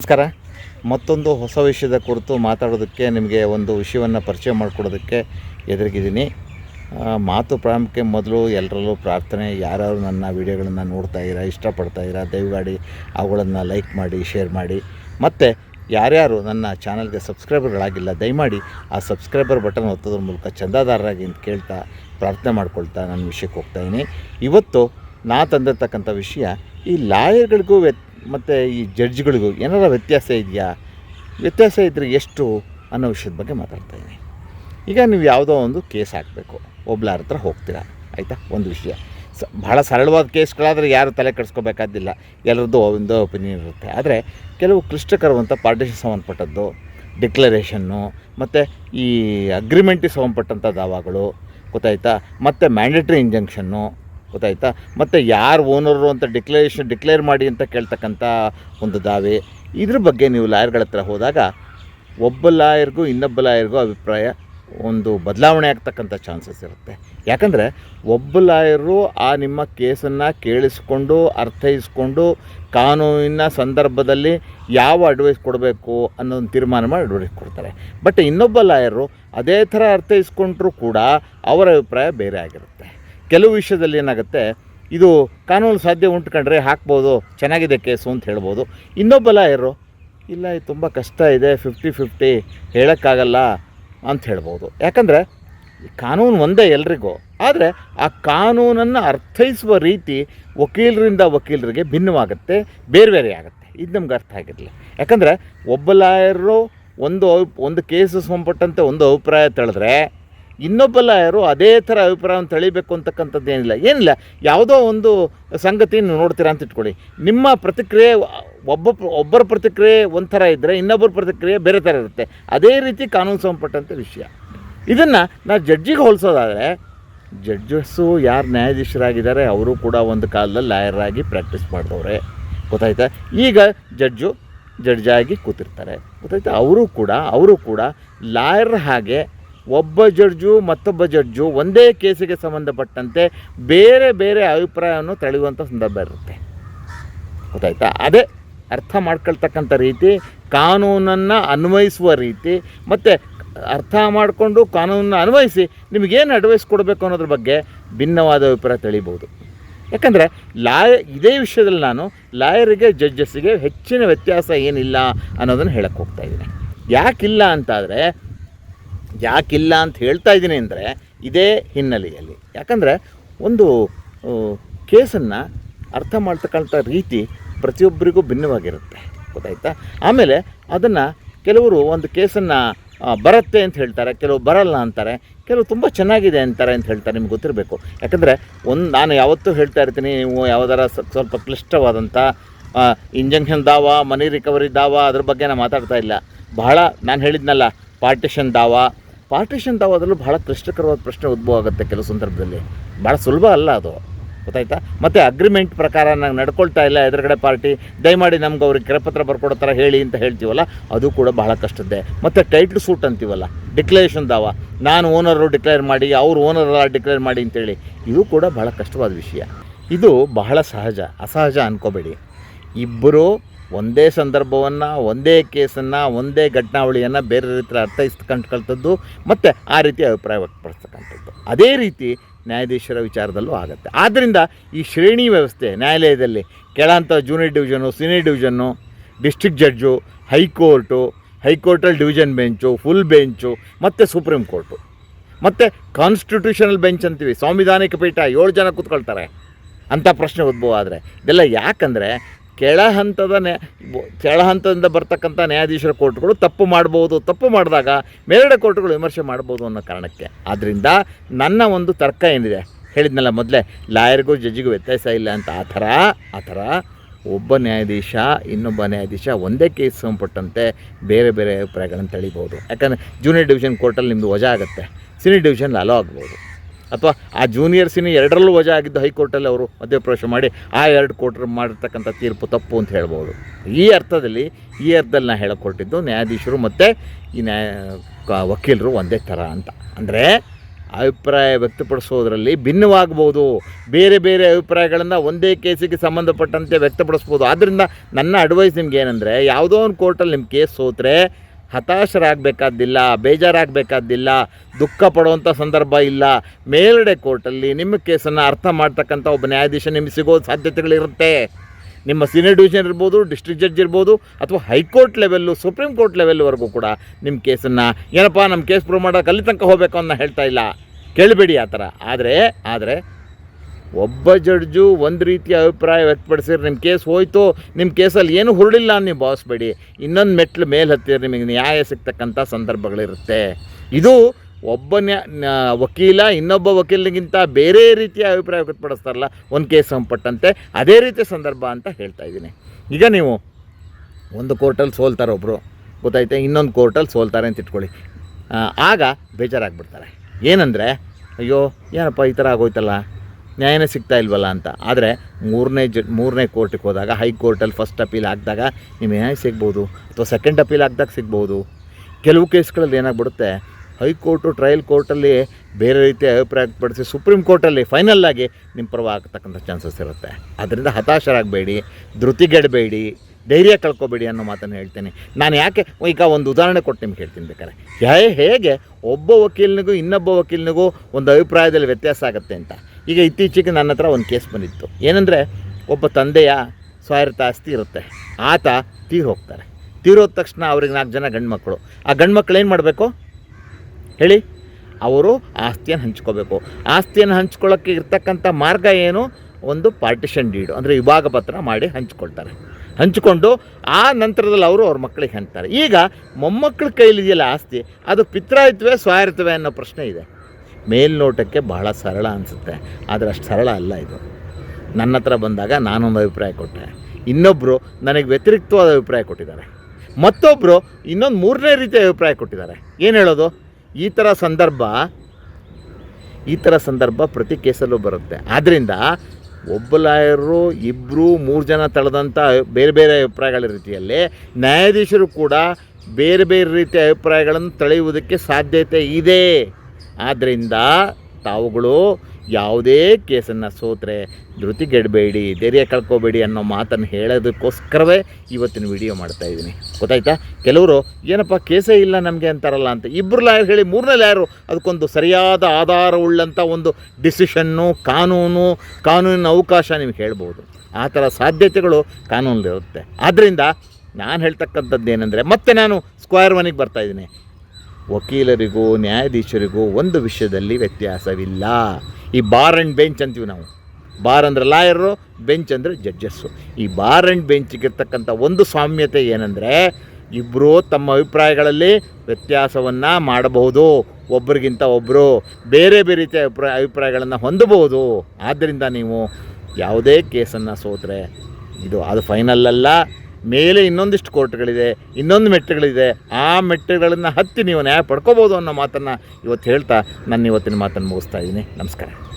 ನಮಸ್ಕಾರ. ಮತ್ತೊಂದು ಹೊಸ ವಿಷಯದ ಕುರಿತು ಮಾತಾಡೋದಕ್ಕೆ ನಿಮಗೆ ಒಂದು ವಿಷಯವನ್ನು ಪರಿಚಯ ಮಾಡಿಕೊಡೋದಕ್ಕೆ ಎದುರಿಗಿದ್ದೀನಿ ಮಾತು ಪ್ರಾರಂಭಕ್ಕೆ ಮೊದಲು ಎಲ್ಲರಲ್ಲೂ ಪ್ರಾರ್ಥನೆ, ಯಾರ್ಯಾರು ನನ್ನ ವಿಡಿಯೋಗಳನ್ನು ನೋಡ್ತಾ ಇದ್ದೀರಾ, ಇಷ್ಟಪಡ್ತಾ ಇದ್ದೀರಾ ದಯವಿಡಿ ಅವುಗಳನ್ನು ಲೈಕ್ ಮಾಡಿ, ಶೇರ್ ಮಾಡಿ. ಮತ್ತು ಯಾರ್ಯಾರು ನನ್ನ ಚಾನಲ್ಗೆ ಸಬ್ಸ್ಕ್ರೈಬರ್ಗಳಾಗಿಲ್ಲ, ದಯಮಾಡಿ ಆ ಸಬ್ಸ್ಕ್ರೈಬರ್ ಬಟನ್ ಒತ್ತೋದ್ರ ಮೂಲಕ ಚಂದಾದಾರರಾಗಿ ಅಂತ ಕೇಳ್ತಾ ಪ್ರಾರ್ಥನೆ ಮಾಡ್ಕೊಳ್ತಾ ನಾನು ವಿಷಯಕ್ಕೆ ಹೋಗ್ತಾಯಿದ್ದೀನಿ ಇವತ್ತು ನಾ ತಂದಿರ್ತಕ್ಕಂಥ ವಿಷಯ ಈ ಲಾಯರ್ಗಳಿಗೂ ವ್ಯತ್ ಮತ್ತು ಈ ಜಡ್ಜ್ಗಳಿಗೂ ಏನಾರ ವ್ಯತ್ಯಾಸ ಇದೆಯಾ? ವ್ಯತ್ಯಾಸ ಇದ್ದರೆ ಎಷ್ಟು ಅನ್ನೋ ವಿಷಯದ ಬಗ್ಗೆ ಮಾತಾಡ್ತಾ ಇದ್ದೀನಿ. ಈಗ ನೀವು ಯಾವುದೋ ಒಂದು ಕೇಸ್ ಹಾಕಬೇಕು. ಒಬ್ಲಾರ ಹತ್ರ ಹೋಗ್ತೀರಾ? ಆಯಿತಾ? ಒಂದು ವಿಷಯ. ಸ ಭಾಳ ಸರಳವಾದ ಕೇಸ್ಗಳಾದರೆ ಯಾರು ತಲೆ ಕೆಡಿಸ್ಕೋಬೇಕಾದಿಲ್ಲ. ಎಲ್ಲರದ್ದು ಒಂದು ಒಪಿನಿಯನ್ ಇರುತ್ತೆ. ಆದರೆ ಕೆಲವು ಕ್ಲಿಷ್ಟಕರವಂಥ ಪಾರ್ಟಿಷನ್ ಸಂಬಂಧಪಟ್ಟದ್ದು ಡಿಕ್ಲರೇಷನ್ನು ಮತ್ತು ಈ ಅಗ್ರಿಮೆಂಟಿಗೆ ಸಂಬಂಧಪಟ್ಟಂಥ ದಾವಾಗಳು, ಗೊತ್ತಾಯ್ತಾ? ಮತ್ತು ಮ್ಯಾಂಡೇಟ್ರಿ ಇಂಜಂಕ್ಷನ್ನು ಗೊತ್ತಾಯ್ತಾ? ಮತ್ತು ಯಾರು ಓನರು ಅಂತ ಡಿಕ್ಲರೇಷನ್ ಡಿಕ್ಲೇರ್ ಮಾಡಿ ಅಂತ ಕೇಳ್ತಕ್ಕಂಥ ಒಂದು ದಾವೆ. ಇದ್ರ ಬಗ್ಗೆ ನೀವು ಲಾಯರ್ಗಳ ಹತ್ರ ಹೋದಾಗ ಒಬ್ಬ ಲಾಯರ್ಗೂ ಇನ್ನೊಬ್ಬ ಲಾಯರ್ಗೂ ಅಭಿಪ್ರಾಯ ಒಂದು ಬದಲಾವಣೆ ಆಗ್ತಕ್ಕಂಥ ಚಾನ್ಸಸ್ ಇರುತ್ತೆ. ಯಾಕಂದರೆ ಒಬ್ಬ ಲಾಯರು ಆ ನಿಮ್ಮ ಕೇಸನ್ನು ಕೇಳಿಸ್ಕೊಂಡು, ಅರ್ಥೈಸ್ಕೊಂಡು, ಕಾನೂನಿನ ಸಂದರ್ಭದಲ್ಲಿ ಯಾವ ಅಡ್ವೈಸ್ ಕೊಡಬೇಕು ಅನ್ನೋ ಒಂದು ತೀರ್ಮಾನ ಮಾಡಿ ಅಡ್ವೈಸ್ ಕೊಡ್ತಾರೆ. ಬಟ್ ಇನ್ನೊಬ್ಬ ಲಾಯರು ಅದೇ ಥರ ಅರ್ಥೈಸ್ಕೊಂಡ್ರೂ ಕೂಡ ಅವರ ಅಭಿಪ್ರಾಯ ಬೇರೆ ಆಗಿರುತ್ತೆ. ಕೆಲವು ವಿಷಯದಲ್ಲಿ ಏನಾಗುತ್ತೆ, ಇದು ಕಾನೂನು ಸಾಧ್ಯ ಉಂಟು ಕಂಡ್ರೆ ಹಾಕ್ಬೋದು, ಚೆನ್ನಾಗಿದೆ ಕೇಸು ಅಂತ ಹೇಳ್ಬೋದು. ಇನ್ನೊಬ್ಬ ಲಾಯರು, ಇಲ್ಲ, ಇದು ತುಂಬ ಕಷ್ಟ ಇದೆ ಫಿಫ್ಟಿ ಫಿಫ್ಟಿ ಹೇಳೋಕ್ಕಾಗಲ್ಲ ಅಂತ ಹೇಳ್ಬೋದು. ಯಾಕಂದರೆ, ಕಾನೂನು ಒಂದೇ ಎಲ್ರಿಗೂ, ಆದರೆ ಆ ಕಾನೂನನ್ನು ಅರ್ಥೈಸುವ ರೀತಿ ವಕೀಲರಿಂದ ವಕೀಲರಿಗೆ ಭಿನ್ನವಾಗುತ್ತೆ, ಬೇರೆ ಬೇರೆ ಆಗುತ್ತೆ. ಇದು ನಮ್ಗೆ ಅರ್ಥ ಆಗಿರಲಿಲ್ಲ ಯಾಕಂದರೆ, ಒಬ್ಬ ಲಾಯರು ಒಂದು ಒಂದು ಕೇಸು ಸಂಬಂಧಪಟ್ಟಂತೆ ಒಂದು ಅಭಿಪ್ರಾಯ ತಳೆದ್ರೆ ಇನ್ನೊಬ್ಬ ಲಾಯರು ಅದೇ ಥರ ಅಭಿಪ್ರಾಯವನ್ನು ತಳಿಬೇಕು ಅಂತಕ್ಕಂಥದ್ದು ಏನಿಲ್ಲ. ಏನಿಲ್ಲ, ಯಾವುದೋ ಒಂದು ಸಂಗತಿಯನ್ನು ನೋಡ್ತೀರಾ ಅಂತ ಇಟ್ಕೊಳ್ಳಿ. ನಿಮ್ಮ ಪ್ರತಿಕ್ರಿಯೆ ಒಬ್ಬ ಒಬ್ಬರ ಪ್ರತಿಕ್ರಿಯೆ ಒಂಥರ ಇದ್ದರೆ ಇನ್ನೊಬ್ಬರ ಪ್ರತಿಕ್ರಿಯೆ ಬೇರೆ ಥರ ಇರುತ್ತೆ. ಅದೇ ರೀತಿ ಕಾನೂನು ಸಂಬಂಧಪಟ್ಟಂಥ ವಿಷಯ. ಇದನ್ನು ನಾವು ಜಡ್ಜಿಗೆ ಹೋಲಿಸೋದಾದರೆ, ಜಡ್ಜಸ್ಸು ಯಾರು ನ್ಯಾಯಾಧೀಶರಾಗಿದ್ದಾರೆ ಅವರು ಕೂಡ ಒಂದು ಕಾಲದಲ್ಲಿ ಲಾಯರಾಗಿ ಪ್ರಾಕ್ಟೀಸ್ ಮಾಡಿದವ್ರೆ. ಗೊತ್ತಾಯ್ತಾ? ಈಗ ಜಡ್ಜು, ಜಡ್ಜಾಗಿ ಕೂತಿರ್ತಾರೆ. ಗೊತ್ತಾಯ್ತಾ? ಅವರು ಕೂಡ ಅವರು ಕೂಡ ಲಾಯರ್ ಹಾಗೆ ಒಬ್ಬ ಜಡ್ಜು ಮತ್ತೊಬ್ಬ ಜಡ್ಜು ಒಂದೇ ಕೇಸಿಗೆ ಸಂಬಂಧಪಟ್ಟಂತೆ ಬೇರೆ ಬೇರೆ ಅಭಿಪ್ರಾಯವನ್ನು ತಳೆಯುವಂಥ ಸಂದರ್ಭ ಇರುತ್ತೆ. ಗೊತ್ತಾಯ್ತಾ? ಅದೇ ಅರ್ಥ ಮಾಡ್ಕೊಳ್ತಕ್ಕಂಥ ರೀತಿ, ಕಾನೂನನ್ನು ಅನ್ವಯಿಸುವ ರೀತಿ, ಮತ್ತು ಅರ್ಥ ಮಾಡಿಕೊಂಡು ಕಾನೂನನ್ನು ಅನ್ವಯಿಸಿ ನಿಮಗೇನು ಅಡ್ವೈಸ್ ಕೊಡಬೇಕು ಅನ್ನೋದ್ರ ಬಗ್ಗೆ ಭಿನ್ನವಾದ ಅಭಿಪ್ರಾಯ ತಿಳಿಬೋದು ಯಾಕಂದರೆ ಲಾಯ, ಇದೇ ವಿಷಯದಲ್ಲಿ ನಾನು ಲಾಯರಿಗೆ, ಜಡ್ಜಸ್ಸಿಗೆ ಹೆಚ್ಚಿನ ವ್ಯತ್ಯಾಸ ಏನಿಲ್ಲ ಅನ್ನೋದನ್ನು ಹೇಳಕ್ಕೆ ಹೋಗ್ತಾ ಇದ್ದೀನಿ. ಯಾಕಿಲ್ಲ ಅಂತಾದರೆ ಯಾಕಿಲ್ಲ ಅಂತ ಹೇಳ್ತಾ ಇದ್ದೀನಿ ಅಂದರೆ ಇದೇ ಹಿನ್ನೆಲೆಯಲ್ಲಿ. ಯಾಕಂದರೆ ಒಂದು ಕೇಸನ್ನು ಅರ್ಥ ಮಾಡ್ತಕ್ಕಂಥ ರೀತಿ ಪ್ರತಿಯೊಬ್ಬರಿಗೂ ಭಿನ್ನವಾಗಿರುತ್ತೆ. ಗೊತ್ತಾಯ್ತಾ? ಆಮೇಲೆ ಅದನ್ನು ಕೆಲವರು ಒಂದು ಕೇಸನ್ನು ಬರುತ್ತೆ ಅಂತ ಹೇಳ್ತಾರೆ ಕೆಲವು ಬರಲ್ಲ ಅಂತಾರೆ ಕೆಲವು ತುಂಬ ಚೆನ್ನಾಗಿದೆ ಅಂತಾರೆ ಅಂತ ಹೇಳ್ತಾರೆ, ನಿಮ್ಗೆ ಗೊತ್ತಿರಬೇಕು. ಯಾಕಂದರೆ ಒಂದು, ನಾನು ಯಾವತ್ತೂ ಹೇಳ್ತಾ ಇರ್ತೀನಿ, ನೀವು ಯಾವುದಾರ ಸ್ವಲ್ಪ ಕ್ಲಿಷ್ಟವಾದಂಥ ಇಂಜೆಕ್ಷನ್ ದಾವ, ಮನಿ ರಿಕವರಿ ದಾವ, ಅದ್ರ ಬಗ್ಗೆ ನಾನು ಮಾತಾಡ್ತಾ ಇಲ್ಲ. ಬಹಳ, ನಾನು ಹೇಳಿದ್ನಲ್ಲ, ಪಾರ್ಟಿಷನ್ ದಾವ ಪಾರ್ಟಿಷನ್ ದಾವದಲ್ಲೂ ಬಹಳ ಕ್ಲಿಷ್ಟಕರವಾದ ಪ್ರಶ್ನೆ ಉದ್ಭವ ಆಗುತ್ತೆ ಕೆಲವು ಸಂದರ್ಭದಲ್ಲಿ. ಭಾಳ ಸುಲಭ ಅಲ್ಲ ಅದು. ಗೊತ್ತಾಯ್ತಾ? ಮತ್ತು ಅಗ್ರಿಮೆಂಟ್ ಪ್ರಕಾರ ನಂಗೆ ನಡ್ಕೊಳ್ತಾ ಇಲ್ಲ, ಎದುರುಗಡೆ ಪಾರ್ಟಿ, ದಯಮಾಡಿ ನಮ್ಗೆ ಅವ್ರಿಗೆ ಕರಪತ್ರ ಬರ್ಕೊಡೋ ಥರ ಹೇಳಿ ಅಂತ ಹೇಳ್ತೀವಲ್ಲ, ಅದು ಕೂಡ ಬಹಳ ಕಷ್ಟದ್ದೆ. ಮತ್ತು ಟೈಟ್ಲ್ ಸೂಟ್ ಅಂತೀವಲ್ಲ ಡಿಕ್ಲರೇಷನ್ ದಾವ. ನಾನು ಓನರು ಡಿಕ್ಲೇರ್ ಮಾಡಿ, ಅವ್ರು ಓನರ್ ಡಿಕ್ಲೇರ್ ಮಾಡಿ ಅಂತೇಳಿ. ಇದು ಕೂಡ ಬಹಳ ಕಷ್ಟವಾದ ವಿಷಯ. ಇದು ಬಹಳ ಸಹಜ, ಅಸಹಜ ಅನ್ಕೋಬೇಡಿ. ಇಬ್ಬರು ಒಂದೇ ಸಂದರ್ಭವನ್ನು, ಒಂದೇ ಕೇಸನ್ನು, ಒಂದೇ ಘಟನಾವಳಿಯನ್ನು ಬೇರೆ ರೀತಿ ಅರ್ಥೈಸ್ಕೊಂಡ್ಕೊಳ್ತದ್ದು ಮತ್ತು ಆ ರೀತಿ ಅಭಿಪ್ರಾಯ ವ್ಯಕ್ತಪಡಿಸ್ತಕ್ಕಂಥದ್ದು. ಅದೇ ರೀತಿ ನ್ಯಾಯಾಧೀಶರ ವಿಚಾರದಲ್ಲೂ ಆಗುತ್ತೆ. ಆದ್ದರಿಂದ ಈ ಶ್ರೇಣಿ ವ್ಯವಸ್ಥೆ ನ್ಯಾಯಾಲಯದಲ್ಲಿ ಕೆಳಂಥ junior division senior division district judge, high court ಹೈಕೋರ್ಟಲ್ಲಿ ಡಿವಿಷನ್ ಬೆಂಚು, ಫುಲ್ ಬೆಂಚು, ಮತ್ತು ಸುಪ್ರೀಂ ಕೋರ್ಟು. ಮತ್ತು ಕಾನ್ಸ್ಟಿಟ್ಯೂಷನಲ್ ಬೆಂಚ್ ಅಂತೀವಿ ಸಾಂವಿಧಾನಿಕ ಪೀಠ ಏಳು ಜನ ಕೂತ್ಕೊಳ್ತಾರೆ ಅಂಥ ಪ್ರಶ್ನೆ ಉದ್ಭವ ಆದರೆ ಇದೆಲ್ಲ ಯಾಕಂದರೆ ಕೆಳ ಹಂತದ ನ್ಯಾ ಕೆಳ ಹಂತದಿಂದ ಬರ್ತಕ್ಕಂಥ ನ್ಯಾಯಾಧೀಶರ ಕೋರ್ಟ್ಗಳು ತಪ್ಪು ಮಾಡ್ಬೋದು, ತಪ್ಪು ಮಾಡಿದಾಗ ಮೇಲ್ಗಡೆ ಕೋರ್ಟ್ಗಳು ವಿಮರ್ಶೆ ಮಾಡ್ಬೋದು ಅನ್ನೋ ಕಾರಣಕ್ಕೆ. ಆದ್ದರಿಂದ ನನ್ನ ಒಂದು ತರ್ಕ ಏನಿದೆ? ಹೇಳಿದ್ನಲ್ಲ ಮೊದಲೇ, ಲಾಯರ್ಗೂ ಜಡ್ಜಿಗೂ ವ್ಯತ್ಯಾಸ ಇಲ್ಲ ಅಂತ. ಆ ಥರ ಆ ಥರ ಒಬ್ಬ ನ್ಯಾಯಾಧೀಶ, ಇನ್ನೊಬ್ಬ ನ್ಯಾಯಾಧೀಶ ಒಂದೇ ಕೇಸ್ ಸಂಬಂಧಪಟ್ಟಂತೆ ಬೇರೆ ಬೇರೆ ಅಭಿಪ್ರಾಯಗಳನ್ನು ತಳಿಬೋದು ಯಾಕಂದರೆ, ಜೂನಿಯರ್ ಡಿವಿಷನ್ ಕೋರ್ಟಲ್ಲಿ ನಿಮ್ಮದು ವಜಾ ಆಗುತ್ತೆ. ಸೀನಿಯರ್ ಡಿವಿಷನ್ ಅಲೋ ಆಗ್ಬೋದು. ಅಥವಾ ಆ ಜೂನಿಯರ್ ಸೀನಿಯರ್ ಎರಡರಲ್ಲೂ ವಜಾ ಆಗಿದ್ದು ಹೈಕೋರ್ಟಲ್ಲಿ ಅವರು ಮಧ್ಯಪ್ರವೇಶ ಮಾಡಿ ಆ ಎರಡು ಕೋರ್ಟ್ ಮಾಡಿರ್ತಕ್ಕಂಥ ತೀರ್ಪು ತಪ್ಪು ಅಂತ ಹೇಳ್ಬೋದು. ಈ ಅರ್ಥದಲ್ಲಿ ಈ ಅರ್ಥದಲ್ಲಿ ನಾನು ಹೇಳಿಕೊಟ್ಟಿದ್ದು ನ್ಯಾಯಾಧೀಶರು ಮತ್ತು ಈ ನ್ಯಾಯ ವಕೀಲರು ಒಂದೇ ಥರ ಅಂತ. ಅಂದರೆ ಅಭಿಪ್ರಾಯ ವ್ಯಕ್ತಪಡಿಸೋದ್ರಲ್ಲಿ ಭಿನ್ನವಾಗ್ಬೋದು. ಬೇರೆ ಬೇರೆ ಅಭಿಪ್ರಾಯಗಳನ್ನು ಒಂದೇ ಕೇಸಿಗೆ ಸಂಬಂಧಪಟ್ಟಂತೆ ವ್ಯಕ್ತಪಡಿಸ್ಬೋದು. ಆದ್ದರಿಂದ ನನ್ನ ಅಡ್ವೈಸ್ ನಿಮ್ಗೆ ಏನಂದರೆ, ಯಾವುದೋ ಒಂದು ಕೋರ್ಟಲ್ಲಿ ನಿಮ್ಮ ಕೇಸ್ ಸೋತ್ರೆ ಹತಾಶರಾಗಬೇಕಾದ್ದಿಲ್ಲ, ಬೇಜಾರಾಗಬೇಕಾದ್ದಿಲ್ಲ, ದುಃಖ ಪಡುವಂಥ ಸಂದರ್ಭ ಇಲ್ಲ. ಮೇಲ್ಗಡೆ ಕೋರ್ಟಲ್ಲಿ ನಿಮ್ಮ ಕೇಸನ್ನು ಅರ್ಥ ಮಾಡ್ತಕ್ಕಂಥ ಒಬ್ಬ ನ್ಯಾಯಾಧೀಶ ನಿಮಗೆ ಸಿಗೋ ಸಾಧ್ಯತೆಗಳಿರುತ್ತೆ. ನಿಮ್ಮ ಸೀನಿಯರ್ ಡಿವಿಷನ್ ಇರ್ಬೋದು, ಡಿಸ್ಟ್ರಿಕ್ಟ್ ಜಡ್ಜ್ ಇರ್ಬೋದು, ಅಥವಾ high court level, supreme court ಲೆವೆಲ್ವರೆಗೂ ಕೂಡ ನಿಮ್ಮ ಕೇಸನ್ನು ಏನಪ್ಪ, ನಮ್ಮ ಕೇಸ್ ಪ್ರೂವ್ ಮಾಡೋಕೆ ಅಲ್ಲಿ ತನಕ ಹೋಗಬೇಕು ಅಂತ ಹೇಳ್ತಾ ಇಲ್ಲ. ಕೇಳಬೇಡಿ ಆ ಥರ. ಆದರೆ ಆದರೆ ಒಬ್ಬ ಜಡ್ಜು ಒಂದು ರೀತಿಯ ಅಭಿಪ್ರಾಯ ವ್ಯಕ್ತಪಡಿಸಿದ್ರೆ ನಿಮ್ಮ ಕೇಸ್ ಹೋಯ್ತು ನಿಮ್ಮ ಕೇಸಲ್ಲಿ ಏನು ಹುರುಳಿಲ್ಲ ನೀವು ಭಾವಿಸ್ಬೇಡಿ ಇನ್ನೊಂದು ಮೆಟ್ಲು ಮೇಲೆ ಹತ್ತಿರ ನಿಮಗೆ ನ್ಯಾಯ ಸಿಗ್ತಕ್ಕಂಥ ಸಂದರ್ಭಗಳಿರುತ್ತೆ. ಇದು ಒಬ್ಬ ವಕೀಲ, ಇನ್ನೊಬ್ಬ ವಕೀಲನಿಗಿಂತ ಬೇರೆ ರೀತಿಯ ಅಭಿಪ್ರಾಯ ವ್ಯಕ್ತಪಡಿಸ್ತಾರಲ್ಲ, ಒಂದು ಕೇಸ್ ಸಂಪಟ್ಟಂತೆ, ಅದೇ ರೀತಿಯ ಸಂದರ್ಭ ಅಂತ ಹೇಳ್ತಾ ಇದ್ದೀನಿ. ಈಗ ನೀವು ಒಂದು ಕೋರ್ಟಲ್ಲಿ ಸೋಲ್ತಾರೆ ಒಬ್ಬರು ಗೊತ್ತಾಯ್ತೆ? ಇನ್ನೊಂದು ಕೋರ್ಟಲ್ಲಿ ಸೋಲ್ತಾರೆ ಅಂತ ಇಟ್ಕೊಳ್ಳಿ. ಆಗ ಬೇಜಾರಾಗ್ಬಿಡ್ತಾರೆ. ಏನಂದರೆ, ಅಯ್ಯೋ ಏನಪ್ಪ ಈ ಥರ ಆಗೋಯ್ತಲ್ಲ? ನ್ಯಾಯನೇ ಸಿಗ್ತಾ ಇಲ್ವಲ್ಲ ಅಂತ. ಆದರೆ ಮೂರನೇ ಜ, ಮೂರನೇ ಕೋರ್ಟಿಗೆ ಹೋದಾಗ ಹೈಕೋರ್ಟಲ್ಲಿ ಫಸ್ಟ್ ಅಪೀಲ್ ಹಾಕಿದಾಗ ನಿಮ್ಮ ನ್ಯಾಯ ಸಿಗ್ಬೋದು, ಅಥವಾ ಸೆಕೆಂಡ್ ಅಪೀಲ್ ಹಾಕಿದಾಗ ಸಿಗ್ಬೋದು. ಕೆಲವು ಕೇಸ್ಗಳಲ್ಲಿ ಏನಾಗ್ಬಿಡುತ್ತೆ ಹೈಕೋರ್ಟು ಟ್ರಯಲ್ ಕೋರ್ಟಲ್ಲಿ ಬೇರೆ ರೀತಿಯ ಅಭಿಪ್ರಾಯ ವ್ಯಕ್ತಪಡಿಸಿ ಸುಪ್ರೀಂ ಕೋರ್ಟಲ್ಲಿ ಫೈನಲ್ ಆಗಿ ನಿಮ್ಮ ಪರವಾಗಿ ಆಗ್ತಕ್ಕಂಥ ಚಾನ್ಸಸ್ ಇರುತ್ತೆ. ಅದರಿಂದ ಹತಾಶರಾಗಬೇಡಿ, ಧೃತಿಗೆಡಬೇಡಿ, ಧೈರ್ಯ ಕಳ್ಕೊಬೇಡಿ ಅನ್ನೋ ಮಾತನ್ನು ಹೇಳ್ತೇನೆ. ನಾನು ಯಾಕೆ, ಈಗ ಒಂದು ಉದಾಹರಣೆ ಕೊಟ್ಟು ನಿಮ್ಗೆ ಹೇಳ್ತೀನಿ ಬೇಕಾರೆ ಹೇಗೆ ಒಬ್ಬ ವಕೀಲನಿಗೂ ಇನ್ನೊಬ್ಬ ವಕೀಲನಿಗೂ ಒಂದು ಅಭಿಪ್ರಾಯದಲ್ಲಿ ವ್ಯತ್ಯಾಸ ಆಗುತ್ತೆ ಅಂತ. ಈಗ ಇತ್ತೀಚೆಗೆ ನನ್ನ ಹತ್ರ ಒಂದು ಕೇಸ್ ಬಂದಿತ್ತು. ಏನಂದರೆ, ಒಬ್ಬ ತಂದೆಯ ಸ್ವಾಯತ್ತ ಆಸ್ತಿ ಇರುತ್ತೆ. ಆತ ತೀರು ಹೋಗ್ತಾರೆ. ತೀರೋದ ತಕ್ಷಣ ಅವ್ರಿಗೆ ನಾಲ್ಕು ಜನ ಗಂಡು ಮಕ್ಕಳು ಆ ಗಂಡು ಮಕ್ಕಳು ಏನು ಮಾಡಬೇಕು? ಹೇಳಿ, ಅವರು ಆಸ್ತಿಯನ್ನು ಹಂಚ್ಕೋಬೇಕು. ಆಸ್ತಿಯನ್ನು ಹಂಚ್ಕೊಳ್ಳೋಕ್ಕೆ ಇರ್ತಕ್ಕಂಥ ಮಾರ್ಗ ಏನು? ಒಂದು ಪಾರ್ಟಿಷನ್ ಡೀಡು ಅಂದರೆ ವಿಭಾಗ ಪತ್ರ ಮಾಡಿ ಹಂಚ್ಕೊಳ್ತಾರೆ. ಹಂಚಿಕೊಂಡು ಆ ನಂತರದಲ್ಲಿ ಅವರು ಅವ್ರ ಮಕ್ಕಳಿಗೆ ಹಂಚ್ತಾರೆ ಈಗ ಮೊಮ್ಮಕ್ಕಳ ಕೈಲಿದೆಯಲ್ಲ ಆಸ್ತಿ, ಅದು ಪಿತ್ರಾಯಿತವೇ ಸ್ವಾಯರ್ತವೇ ಅನ್ನೋ ಪ್ರಶ್ನೆ ಇದೆ. ಮೇಲ್ನೋಟಕ್ಕೆ ಬಹಳ ಸರಳ ಅನಿಸುತ್ತೆ. ಆದರೆ ಅಷ್ಟು ಸರಳ ಅಲ್ಲ ಇದು. ನನ್ನ ಹತ್ರ ಬಂದಾಗ ನಾನೊಂದು ಅಭಿಪ್ರಾಯ ಕೊಟ್ಟೆ. ಇನ್ನೊಬ್ಬರು ನನಗೆ ವ್ಯತಿರಿಕ್ತವಾದ ಅಭಿಪ್ರಾಯ ಕೊಟ್ಟಿದ್ದಾರೆ. ಮತ್ತೊಬ್ಬರು ಇನ್ನೊಂದು ಮೂರನೇ ರೀತಿಯ ಅಭಿಪ್ರಾಯ ಕೊಟ್ಟಿದ್ದಾರೆ. ಏನು ಹೇಳೋದು? ಈ ಥರ ಸಂದರ್ಭ, ಈ ಥರ ಸಂದರ್ಭ ಪ್ರತಿ ಕೇಸಲ್ಲೂ ಬರುತ್ತೆ. ಆದ್ದರಿಂದ ಒಬ್ಬ ಲಾಯರು ಇಬ್ಬರು ಮೂರು ಜನ ತಳೆದಂಥ ಬೇರೆ ಬೇರೆ ಅಭಿಪ್ರಾಯಗಳ ರೀತಿಯಲ್ಲಿ ನ್ಯಾಯಾಧೀಶರು ಕೂಡ ಬೇರೆ ಬೇರೆ ರೀತಿಯ ಅಭಿಪ್ರಾಯಗಳನ್ನು ತಳೆಯುವುದಕ್ಕೆ ಸಾಧ್ಯತೆ ಇದೆ. ಆದ್ದರಿಂದ ತಾವುಗಳು ಯಾವುದೇ ಕೇಸನ್ನು ಸೋತ್ರೆ ಧೃತಿಗೆಡಬೇಡಿ, ಧೈರ್ಯ ಕಳ್ಕೊಬೇಡಿ ಅನ್ನೋ ಮಾತನ್ನು ಹೇಳೋದಕ್ಕೋಸ್ಕರವೇ ಇವತ್ತಿನ ವಿಡಿಯೋ ಮಾಡ್ತಾ ಇದ್ದೀನಿ. ಗೊತ್ತಾಯ್ತಾ? ಕೆಲವರು, ಏನಪ್ಪ, ಕೇಸೇ ಇಲ್ಲ ನಮಗೆ ಅಂತಾರಲ್ಲ ಅಂತ. ಇಬ್ಬರು ಲಾಯರ್ ಹೇಳಿ, ಮೂರನೇ ಲಾಯರು ಅದಕ್ಕೊಂದು ಸರಿಯಾದ ಆಧಾರವುಳ್ಳಂಥ ಒಂದು ಡಿಸಿಷನ್ನು, ಕಾನೂನು, ಕಾನೂನಿನ ಅವಕಾಶ ನಿಮ್ಗೆ ಹೇಳ್ಬೋದು. ಆ ಥರ ಸಾಧ್ಯತೆಗಳು ಕಾನೂನಲ್ಲಿರುತ್ತೆ. ಆದ್ದರಿಂದ ನಾನು ಹೇಳ್ತಕ್ಕಂಥದ್ದು ಏನಂದರೆ ಮತ್ತೆ ನಾನು ಸ್ಕ್ವಯರ್ ಒನಿಗೆ ಬರ್ತಾ ಇದ್ದೀನಿ. ವಕೀಲರಿಗೂ, ನ್ಯಾಯಾಧೀಶರಿಗೂ ಒಂದು ವಿಷಯದಲ್ಲಿ ವ್ಯತ್ಯಾಸವಿಲ್ಲ. ಈ ಬಾರ್ ಆ್ಯಂಡ್ ಬೆಂಚ್ ಅಂತೀವಿ ನಾವು. ಬಾರ್ ಅಂದರೆ ಲಾಯರು, ಬೆಂಚ್ ಅಂದರೆ ಜಡ್ಜಸ್ಸು. ಈ ಬಾರ್ ಆ್ಯಂಡ್ ಬೆಂಚ್ಗಿರ್ತಕ್ಕಂಥ ಒಂದು ಸಾಮ್ಯತೆ ಏನಂದರೆ ಇಬ್ಬರು ತಮ್ಮ ಅಭಿಪ್ರಾಯಗಳಲ್ಲಿ ವ್ಯತ್ಯಾಸವನ್ನು ಮಾಡಬಹುದು. ಒಬ್ಬರಿಗಿಂತ ಒಬ್ಬರು ಬೇರೆ ಬೇರೆ ರೀತಿಯ ಅಭಿಪ್ರಾಯ, ಅಭಿಪ್ರಾಯಗಳನ್ನು ಹೊಂದಬಹುದು. ಆದ್ದರಿಂದ ನೀವು ಯಾವುದೇ ಕೇಸನ್ನು ಸೋತರೆ, ಇದು ಅದು ಫೈನಲ್ ಅಲ್ಲ. ಮೇಲೆ ಇನ್ನೊಂದಿಷ್ಟು ಕೋರ್ಟ್ಗಳಿದೆ, ಇನ್ನೊಂದು ಮೆಟ್ಟುಗಳಿದೆ, ಆ ಮೆಟ್ಟುಗಳನ್ನು ಹತ್ತಿ ನೀವು ನ್ಯಾಯ ಪಡ್ಕೋಬೋದು ಅನ್ನೋ ಮಾತನ್ನು ಇವತ್ತು ಹೇಳ್ತಾ ನಾನು ಇವತ್ತಿನ ಮಾತನ್ನು ಮುಗಿಸ್ತಾ ಇದ್ದೀನಿ. ನಮಸ್ಕಾರ.